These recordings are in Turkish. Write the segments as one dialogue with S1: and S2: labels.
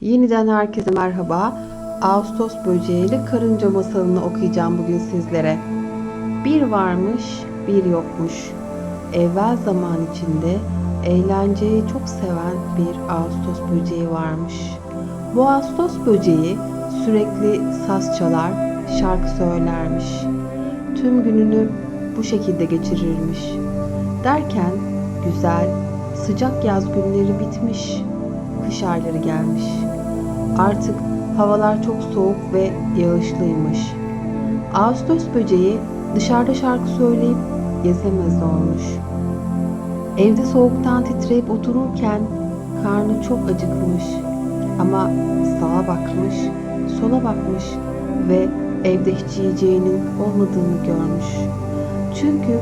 S1: Yeniden herkese merhaba. Ağustos böceği ile karınca masalını okuyacağım bugün sizlere. Bir varmış, bir yokmuş. Evvel zaman içinde eğlenceyi çok seven bir Ağustos böceği varmış. Bu Ağustos böceği sürekli saz çalar, şarkı söylermiş. Tüm gününü bu şekilde geçirirmiş. Derken güzel, sıcak yaz günleri bitmiş kış ayları gelmiş. Artık havalar çok soğuk ve yağışlıymış. Ağustos böceği dışarıda şarkı söyleyip gezemez olmuş. Evde soğuktan titreyip otururken karnı çok acıkmış. Ama sağa bakmış, sola bakmış ve evde hiç yiyeceğinin olmadığını görmüş. Çünkü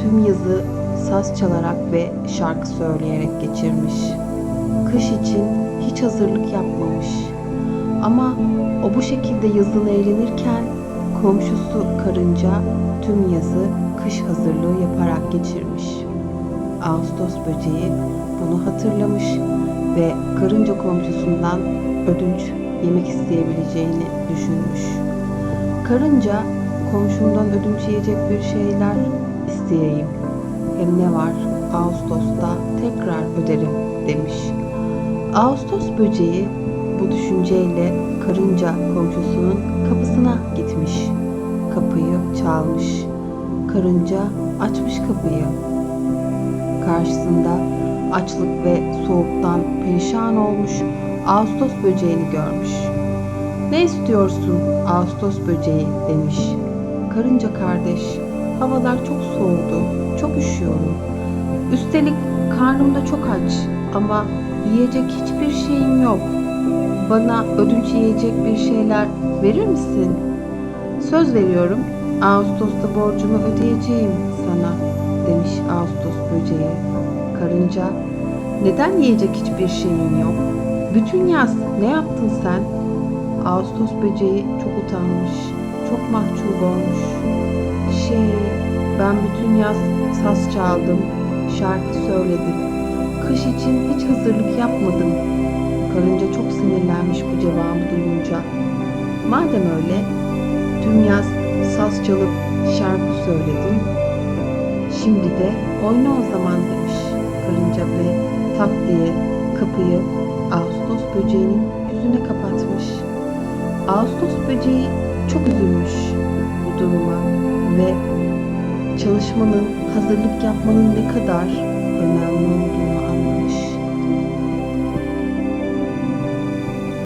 S1: tüm yazı saz çalarak ve şarkı söyleyerek geçirmiş kış için hiç hazırlık yapmamış. Ama o bu şekilde yazın eğlenirken komşusu karınca tüm yazı kış hazırlığı yaparak geçirmiş. Ağustos böceği bunu hatırlamış ve karınca komşusundan ödünç yemek isteyebileceğini düşünmüş. Karınca komşumdan ödünç yiyecek bir şeyler isteyeyim. Hem ne var Ağustos'ta tekrar öderim demiş. Ağustos böceği bu düşünceyle karınca komşusunun kapısına gitmiş. Kapıyı çalmış. Karınca açmış kapıyı. Karşısında açlık ve soğuktan perişan olmuş Ağustos böceğini görmüş. Ne istiyorsun Ağustos böceği demiş. Karınca kardeş, havalar çok soğudu, çok üşüyorum. Üstelik karnım da çok aç ama yiyecek hiçbir şeyim yok. Bana ödünç yiyecek bir şeyler verir misin? Söz veriyorum Ağustos'ta borcumu ödeyeceğim sana demiş Ağustos böceği. Karınca neden yiyecek hiçbir şeyin yok? Bütün yaz ne yaptın sen? Ağustos böceği çok utanmış, çok mahcup olmuş. Şey, ben bütün yaz saz çaldım, şarkı söyledim. Kış için hiç hazırlık yapmadım. Karınca çok sinirlenmiş bu cevabı duyunca. Madem öyle, tüm yaz saz çalıp şarkı söyledim. Şimdi de oyna o zaman demiş karınca ve tak diye kapıyı Ağustos böceğinin yüzüne kapatmış. Ağustos böceği çok üzülmüş bu duruma ve çalışmanın, hazırlık yapmanın ne kadar.